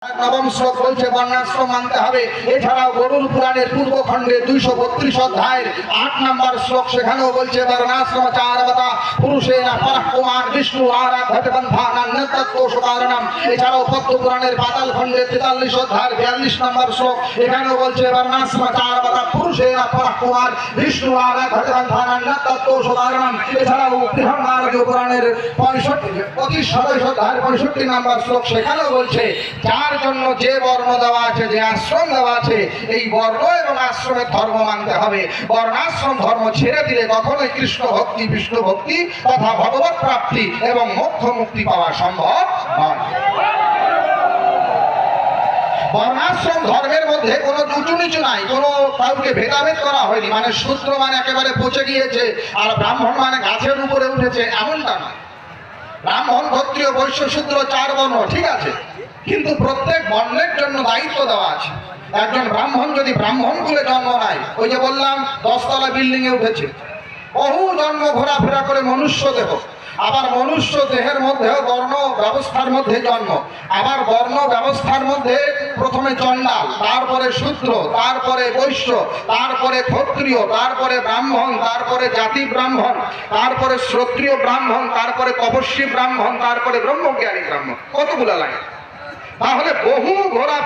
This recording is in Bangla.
Uh. নবম শ্লোক বলছে, বর্ণাশ্রম মানতে হবে। এছাড়াও গরুর পুরাণের পূর্বখণ্ডে দুইশো বত্রিশ অধ্যায়ের আট নম্বর শ্লোক সেখানেও বলছে, বর্ণাশ্রম চারবতা পুরুষেরা পরঃ কুমার, বিষ্ণু নেতৃত্ব এছাড়াও পদ্ম পুরাণের পাতাল খণ্ডে তেতাল্লিশ অধ্যায়ের বিয়াল্লিশ নম্বর শ্লোক এখানেও বলছে, বর্ণাশ্রম চারবতা পুরুষেরা পরঃ কুমার, বিষ্ণু কারণম এছাড়াও বৃহন্নারদীয় পুরাণের পঁয়ষট্টি, পঁচিশ সাতাশ অধ্যায়ের পঁয়ষট্টি নম্বর শ্লোক সেখানেও বলছে যার জন্য যে বর্ণ দেওয়া আছে, যে আশ্রম দেওয়া আছে, এই বর্ণ এবং আশ্রমের ধর্ম মানতে হবে। বর্ণাশ্রম ধর্ম ছেড়ে দিলে কখনোই কৃষ্ণ ভক্তি, বিষ্ণু ভক্তি তথা ভগবত প্রাপ্তি এবং মোক্ষ মুক্তি পাওয়া সম্ভব নয়। বর্ণাশ্রম ধর্মের মধ্যে কোনো উঁচু নিচু নাই, কোনো কাউকে ভেদাভেদ করা হয়নি। মানে শূদ্র মানে একেবারে পচে গিয়েছে, আর ব্রাহ্মণ মানে গাছের উপরে উঠেছে, এমনটা নয়। ব্রাহ্মণ, ক্ষত্রিয়, বৈশ্য, শূদ্র, চার বর্ণ, ঠিক আছে? কিন্তু প্রত্যেক বর্ণের জন্য দায়িত্ব দেওয়া আছে। একজন ব্রাহ্মণ যদি ব্রাহ্মণ কুলে জন্ম নেয়, ওই যে বললাম, দশতলা বিল্ডিং এ উঠেছে। বহু জন্ম ঘোরাফেরা করে মনুষ্য দেহ। আবার মনুষ্য দেহের মধ্যেও বর্ণ ব্যবস্থার মধ্যে জন্ম। আবার বর্ণ ব্যবস্থার মধ্যে প্রথমে চণ্ডাল, তারপরে শূদ্র, তারপরে বৈশ্য, তারপরে ক্ষত্রিয়, তারপরে ব্রাহ্মণ, তারপরে জাতি ব্রাহ্মণ, তারপরে শ্রোত্রিয় ব্রাহ্মণ, তারপরে তপস্বী ব্রাহ্মণ, তারপরে ব্রহ্মজ্ঞানী ব্রাহ্মণ। কতগুলো লাগে তাহলে বহু ঘোরা